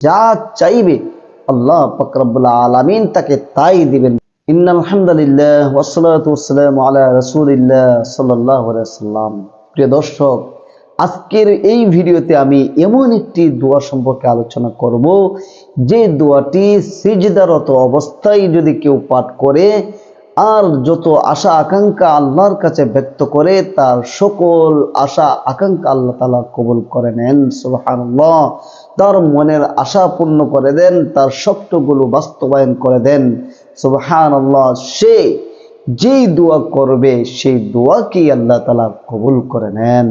যা চাইবে আল্লাহ ফকরাবুল্লাহ আলমিন তাকে তাই দিবেন। ইন আলহামদুলিল্লাহ ওয়াসসালামু আলা রাসূলিল্লাহ আলাইহি সাল্লাম প্রিয় দর্শক, আজকের এই ভিডিওতে আমি এমন একটি দোয়া সম্পর্কে আলোচনা করব। যে দোয়াটি সিজদারত অবস্থায় যদি কেউ পাঠ করে আর যত আশা, আকাঙ্ক্ষা আল্লাহর কাছে ব্যক্ত করে, তার সকল আশা, আকাঙ্ক্ষা আল্লাহ তালা কবুল করে নেন, সুবহানাল্লাহ। তার মনের আশা পূর্ণ করে দেন, তার স্বপ্নগুলো বাস্তবায়ন করে দেন, সুবহানাল্লাহ। সে যেই দোয়া করবে, সেই দোয়াকেই আল্লাহ তালা কবুল করে নেন।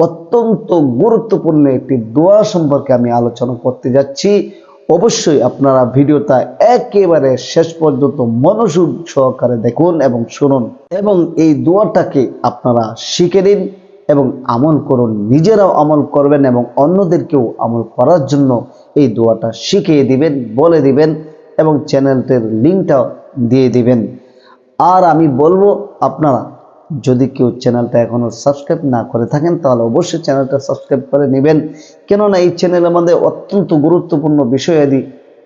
অত্যন্ত গুরুত্বপূর্ণ একটি দোয়া সম্পর্কে আমি আলোচনা করতে যাচ্ছি। অবশ্যই আপনারা ভিডিওটা একেবারে শেষ পর্যন্ত মনোযোগ সহকারে দেখুন এবং শুনুন এবং এই দোয়াটাকে আপনারা শিখে নিন এবং আমল করুন। নিজেরাও আমল করবেন এবং অন্যদেরকেও আমল করার জন্য এই দোয়াটা শিখিয়ে দিবেন, বলে দিবেন এবং চ্যানেলটির লিঙ্কটা দিয়ে দিবেন। আর আমি বলব, আপনারা যদি কেউ চ্যানেলটা এখনও সাবস্ক্রাইব না করে থাকেন, তাহলে অবশ্যই চ্যানেলটা সাবস্ক্রাইব করে নেবেন। কেননা এই চ্যানেলের মধ্যে অত্যন্ত গুরুত্বপূর্ণ বিষয়াদি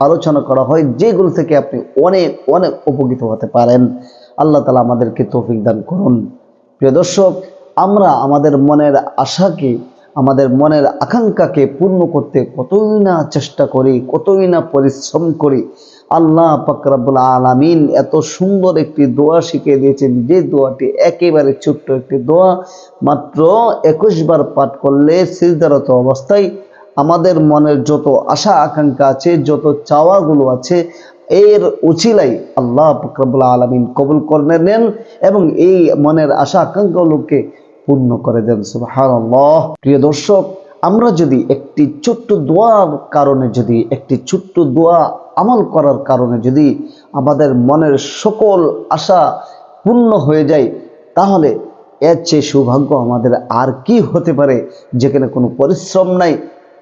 আলোচনা করা হয়, যেগুলো থেকে আপনি অনেক অনেক উপকৃত হতে পারেন। আল্লাহ তালা আমাদেরকে তৌফিক দান করুন। প্রিয় দর্শক, আমরা আমাদের মনের আশাকে আমাদের মনের আকাঙ্ক্ষাকে পূর্ণ করতে কতই না চেষ্টা করি, কতই না পরিশ্রম করি, আল্লাহ পাকরাবুল আলামিন এত সুন্দর একটি দোয়া শিখিয়ে দিয়েছেন। যে দোয়াটি একেবারে ছোট্ট একটি দোয়া, মাত্র একুশ বার পাঠ করলে সিজদারত অবস্থায় আমাদের মনের যত আশা আকাঙ্ক্ষা আছে, যত চাওয়াগুলো আছে, এর উচিলাই আল্লাহ ফকরাবুল আলমিন কবুল করে নেন এবং এই মনের আশা আকাঙ্ক্ষাগুলোকে পূর্ণ করে দেন, সুবহানাল্লাহ। প্রিয় দর্শক, আমরা যদি একটি ছোট্ট দোয়ার কারণে যদি, একটি ছোট্ট দোয়া আমল করার কারণে যদি আমাদের মনের সকল আশা পূর্ণ হয়ে যায়, তাহলে এর চেয়ে সৌভাগ্য আমাদের আর কি হতে পারে, যেখানে কোনো পরিশ্রম নাই,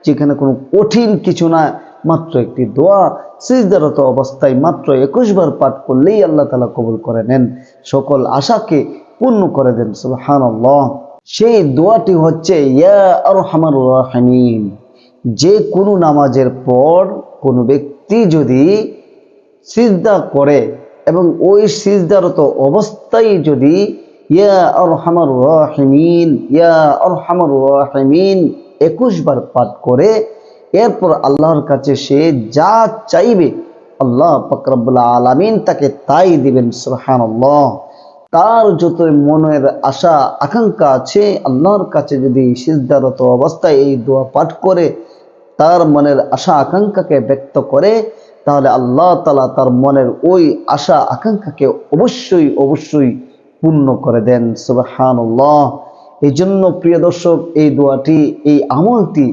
যেখানে কোনো কঠিন কিছু না, মাত্র একটি দোয়া সিজদারত অবস্থায় মাত্র একুশ বার পাঠ করলেই আল্লাহ তালা কবুল করে নেন। সকল আশাকে পূর্ণ করে দেন, সুবহানাল্লাহ। সেই দোয়াটি হচ্ছে যে কোনো নামাজের পর কোনো ব্যক্তি যদি সিজদা করে এবং ওই সিজদারত অবস্থায় যদি, ইয়া রাহিমিন, ইয়া আরহামার রাহিমিন, একুশ বার পাঠ করে, এরপর আল্লাহর কাছে সে যা চাইবে, আল্লাহ ফকরাবুল্লাহ আলামিন তাকে তাই দিবেন, সুবহানাল্লাহ। তার যত মনের আশা, আকাঙ্ক্ষা আছে, আল্লাহর কাছে যদি সিজদারত অবস্থায় এই দোয়া পাঠ করে, তার মনের আশা, আকাঙ্ক্ষাকে ব্যক্ত করে, তাহলে আল্লাহ তালা তার মনের ওই আশা, আকাঙ্ক্ষাকে অবশ্যই অবশ্যই পূর্ণ করে দেন। সুবহানাল্লাহ। এই জন্য প্রিয় দর্শক, এই দোয়াটি, এই আমলটি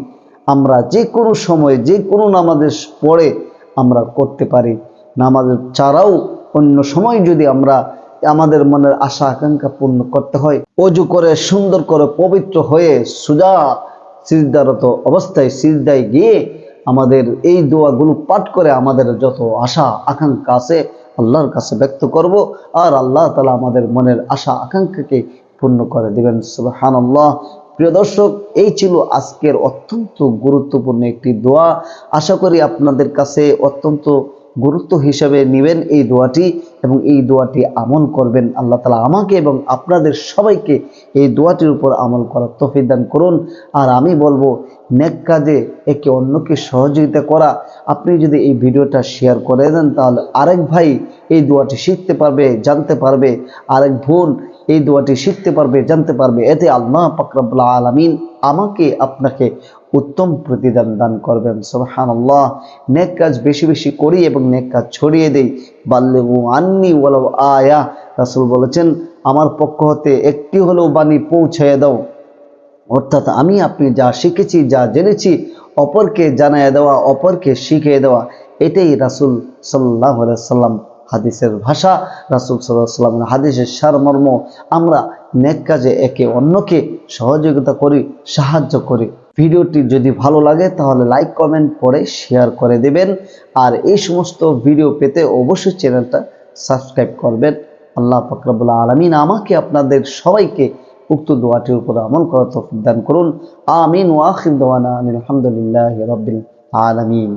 আমরা যে কোনো সময়, যে কোনো নামাজের পরে আমরা করতে পারি। নামাজের ছাড়াও অন্য সময় যদি আমরা আমাদের মনের আশা, আকাঙ্ক্ষা পূর্ণ করতে হয়। অজু করে, সুন্দর করে, পবিত্র হয়ে, সুজা সিজদারত অবস্থায় সিজদায় গিয়ে আমাদের এই দোয়াগুলো পাঠ করে আমাদের যত আশা, আকাঙ্ক্ষা আছে, আল্লাহর কাছে ব্যক্ত করব আর আল্লাহ তালা আমাদের মনের আশা, আকাঙ্ক্ষাকে পূর্ণ করে দিবেন। সুবহানাল্লাহ। প্রিয় দর্শক, এই ছিল আজকের অত্যন্ত গুরুত্বপূর্ণ একটি দোয়া। আশা করি আপনাদের কাছে অত্যন্ত গুরুত্ব হিসাবে নেবেন এই দোয়াটি এবং এই দোয়াটি আমল করবেন। আল্লাহ তালা আমাকে এবং আপনাদের সবাইকে এই দোয়াটির উপর আমল করার তফিক দান করুন। আর আমি বলব, নেক কাজে একে অন্যকে সহযোগিতা করা। আপনি যদি এই ভিডিওটা শেয়ার করে দেন, তাহলে আরেক ভাই এই দোয়াটি শিখতে পারবে, জানতে পারবে। আরেক বোন এই দোয়াটি শিখতে পারবে, জানতে পারবে। এতে আল্লাহ পাকরাবুল্লাহ আলমিন আমাকে, আপনাকে উত্তম প্রতিদান দান করবেন। সোহান আল্লাহ নেক কাজ বেশি বেশি করি এবং নেক কাজ ছড়িয়ে দেই। বাল্লেবু আন্নি ওয়ালাউ আয়া। রাসুল বলেছেন, আমার পক্ষ হতে একটি হলেও বাণী পৌঁছায় দাও। অর্থাৎ আমি আপনি যা শিখেছি, যা জেনেছি, অপরকে জানায় দেওয়া, অপরকে শিখিয়ে দেওয়া, এটাই রাসুল সাল্লাহ সাল্লাম হাদিসের ভাষা। রাসুল সাল্লাহ সাল্লামের হাদিসের সারমর্ম, আমরা নেক কাজে একে অন্যকে সহযোগিতা করি, সাহায্য করি। ভিডিওটি যদি ভালো লাগে, তাহলে লাইক কমেন্ট করে শেয়ার করে দেবেন। আর এই সমস্ত ভিডিও পেতে অবশ্যই চ্যানেলটা সাবস্ক্রাইব করবেন। আল্লাহ ফকরাবুল্লাহ আলমিন আমাকে আপনাদের সবাইকে উক্ত দোয়াটির উপর আমল করার তফদান দান করুন। আমিন ওয়াহিদানা দোয়ানা আলহামদুলিল্লাহ রবিল আলমিন।